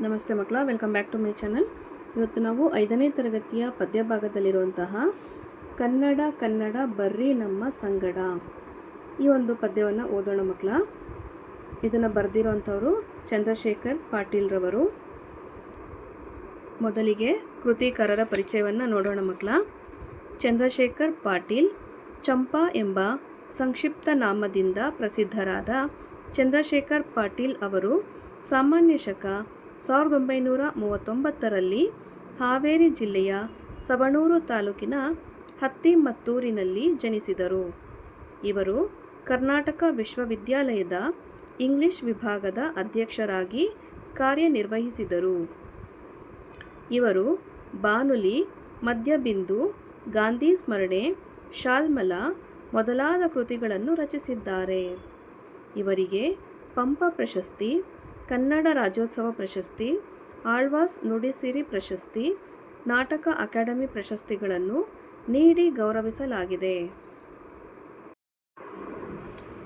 ನಮಸ್ತೆ ಮಕ್ಕಳ, welcome back to my channel. ಇವತ್ತು ನಾವು ಐದನೇ ತರಗತಿಯ ಪದ್ಯ ಭಾಗದಲ್ಲಿರುವಂತಹ ಕನ್ನಡ ಕನ್ನಡ ಬರ್ರಿ ನಮ್ಮ ಸಂಗಡ ಈ ಒಂದು ಪದ್ಯವನ್ನು ಓದೋಣ ಮಕ್ಕಳ. ಇದನ್ನು ಬರೆದಿರುವಂಥವರು ಚಂದ್ರಶೇಖರ್ ಪಾಟೀಲ್ರವರು. ಮೊದಲಿಗೆ ಕೃತಿಕಾರರ ಪರಿಚಯವನ್ನು ನೋಡೋಣ ಮಕ್ಕಳ. ಚಂದ್ರಶೇಖರ್ ಪಾಟೀಲ್ ಚಂಪಾ ಎಂಬ ಸಂಕ್ಷಿಪ್ತ ನಾಮದಿಂದ ಪ್ರಸಿದ್ಧರಾದ ಚಂದ್ರಶೇಖರ್ ಪಾಟೀಲ್ ಅವರು ಸಾಮಾನ್ಯ ಶಕ ಸಾವಿರದ ಒಂಬೈನೂರ ಮೂವತ್ತೊಂಬತ್ತರಲ್ಲಿ ಹಾವೇರಿ ಜಿಲ್ಲೆಯ ಸವಣೂರು ತಾಲೂಕಿನ ಹತ್ತಿಮತ್ತೂರಿನಲ್ಲಿ ಜನಿಸಿದರು. ಇವರು ಕರ್ನಾಟಕ ವಿಶ್ವವಿದ್ಯಾಲಯದ ಇಂಗ್ಲಿಷ್ ವಿಭಾಗದ ಅಧ್ಯಕ್ಷರಾಗಿ ಕಾರ್ಯನಿರ್ವಹಿಸಿದರು. ಇವರು ಬಾನುಲಿ, ಮದ್ಯಬಿಂದು, ಗಾಂಧಿ ಸ್ಮರಣೆ, ಶಾಲ್ಮಲ ಮೊದಲಾದ ಕೃತಿಗಳನ್ನು ರಚಿಸಿದ್ದಾರೆ. ಇವರಿಗೆ ಪಂಪ ಪ್ರಶಸ್ತಿ ಕನ್ನಡ ರಾಜ್ಯೋತ್ಸವ ಪ್ರಶಸ್ತಿ, ಆಳ್ವಾಸ್ ನುಡಿಸಿರಿ ಪ್ರಶಸ್ತಿ, ನಾಟಕ ಅಕಾಡೆಮಿ ಪ್ರಶಸ್ತಿಗಳನ್ನು ನೀಡಿ ಗೌರವಿಸಲಾಗಿದೆ.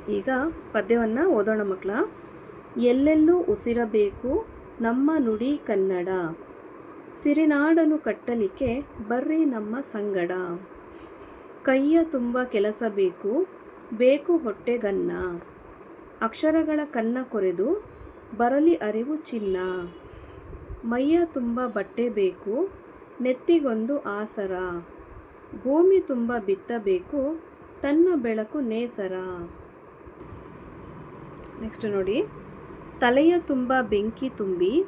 ಈಗ ಪದ್ಯವನ್ನು ಓದೋಣ ಮಕ್ಕಳ ಎಲ್ಲೆಲ್ಲೂ ಉಸಿರಬೇಕು ನಮ್ಮ ನುಡಿ ಕನ್ನಡ. ಸಿರಿನಾಡನು ಕಟ್ಟಲಿಕ್ಕೆ ಬರ್ರಿ ನಮ್ಮ ಸಂಗಡ. ಕೈಯ ತುಂಬ ಕೆಲಸ ಬೇಕು ಬೇಕು ಹೊಟ್ಟೆಗನ್ನ. ಅಕ್ಷರಗಳ ಕನ್ನ ಕೊರೆದು ಬರಲಿ ಅರಿವು ಚಿನ್ನ. ಮೈಯ ತುಂಬ ಬಟ್ಟೆ ಬೇಕು, ನೆತ್ತಿಗೊಂದು ಆಸರ. ಭೂಮಿ ತುಂಬ ಬಿತ್ತಬೇಕು ತನ್ನ ಬೆಳಕು ನೇಸರ. ನೆಕ್ಸ್ಟ್ ನೋಡಿ. ತಲೆಯ ತುಂಬ ಬೆಂಕಿ ತುಂಬಿ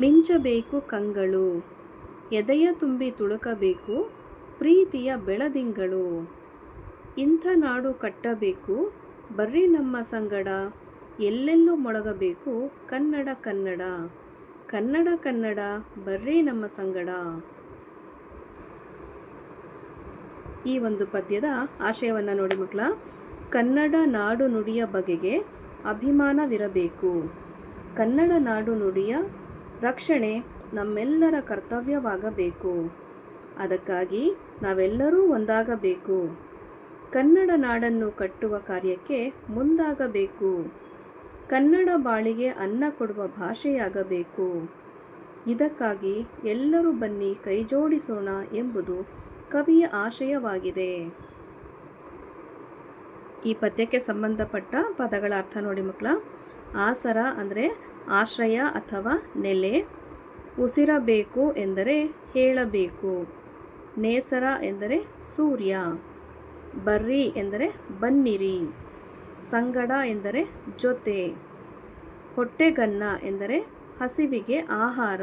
ಮಿಂಚಬೇಕು ಕಂಗಳು. ಎದೆಯ ತುಂಬಿ ತುಳುಕಬೇಕು, ಪ್ರೀತಿಯ ಬೆಳದಿಂಗಳು. ಇಂಥ ನಾಡು ಕಟ್ಟಬೇಕು, ಬರ್ರಿ ನಮ್ಮ ಸಂಗಡ. ಎಲ್ಲೆಲ್ಲೂ ಮೊಳಗಬೇಕು. ಕನ್ನಡ ಕನ್ನಡ. ಕನ್ನಡ ಕನ್ನಡ, ಬರ್ರಿ ನಮ್ಮ ಸಂಗಡ. ಈ ಒಂದು ಪದ್ಯದ ಆಶಯವನ್ನು ನೋಡಿ ಮಕ್ಕಳ. ಕನ್ನಡ ನಾಡು ನುಡಿಯ ಬಗೆಗೆ ಅಭಿಮಾನವಿರಬೇಕು. ಕನ್ನಡ ನಾಡು ನುಡಿಯ ರಕ್ಷಣೆ ನಮ್ಮೆಲ್ಲರ ಕರ್ತವ್ಯವಾಗಬೇಕು. ಅದಕ್ಕಾಗಿ ನಾವೆಲ್ಲರೂ ಒಂದಾಗಬೇಕು. ಕನ್ನಡ ನಾಡನ್ನು ಕಟ್ಟುವ ಕಾರ್ಯಕ್ಕೆ ಮುಂದಾಗಬೇಕು. ಕನ್ನಡ ಬಾಳಿಗೆ ಅನ್ನ ಕೊಡುವ ಭಾಷೆಯಾಗಬೇಕು. ಇದಕ್ಕಾಗಿ ಎಲ್ಲರೂ ಬನ್ನಿ ಕೈಜೋಡಿಸೋಣ ಎಂಬುದು ಕವಿಯ ಆಶಯವಾಗಿದೆ. ಈ ಪದ್ಯಕ್ಕೆ ಸಂಬಂಧಪಟ್ಟ ಪದಗಳ ಅರ್ಥ ನೋಡಿ ಮಕ್ಕಳ. ಆಸರ ಅಂದರೆ ಆಶ್ರಯ ಅಥವಾ ನೆಲೆ. ಉಸಿರಬೇಕು ಎಂದರೆ ಹೇಳಬೇಕು. ನೇಸರ ಎಂದರೆ ಸೂರ್ಯ. ಬರ್ರಿ ಎಂದರೆ ಬನ್ನಿರಿ. ಸಂಗಡ ಎಂದರೆ ಜೊತೆ, ಹೊಟ್ಟೆಗನ್ನ ಎಂದರೆ ಹಸಿವಿಗೆ ಆಹಾರ.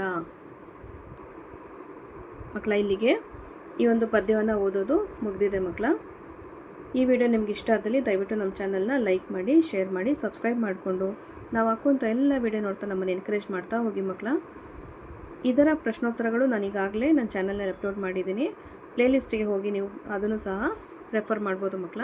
ಮಕ್ಕಳ ಇಲ್ಲಿಗೆ ಈ ಒಂದು ಪದ್ಯವನ್ನು ಓದೋದು ಮುಗಿದಿದೆ ಮಕ್ಕಳ ಈ ವಿಡಿಯೋ ನಿಮ್ಗೆ ಇಷ್ಟ ಆದಲ್ಲಿ ದಯವಿಟ್ಟು ನಮ್ಮ ಚಾನಲ್ನ ಲೈಕ್ ಮಾಡಿ, ಶೇರ್ ಮಾಡಿ, ಸಬ್ಸ್ಕ್ರೈಬ್ ಮಾಡಿಕೊಂಡು. ನಾವು ಹಾಕುವಂಥ ಎಲ್ಲ ವಿಡಿಯೋ ನೋಡ್ತಾ ನಮ್ಮನ್ನು ಎನ್ಕರೇಜ್ ಮಾಡ್ತಾ ಹೋಗಿ ಮಕ್ಕಳ ಇದರ ಪ್ರಶ್ನೋತ್ತರಗಳು ನನಗಾಗಲೇ ನನ್ನ ಚಾನಲ್ನಲ್ಲಿ ಅಪ್ಲೋಡ್ ಮಾಡಿದ್ದೀನಿ. ಪ್ಲೇಲಿಸ್ಟಿಗೆ ಹೋಗಿ ನೀವು ಅದನ್ನು ಸಹ ರೆಫರ್ ಮಾಡ್ಬೋದು ಮಕ್ಕಳ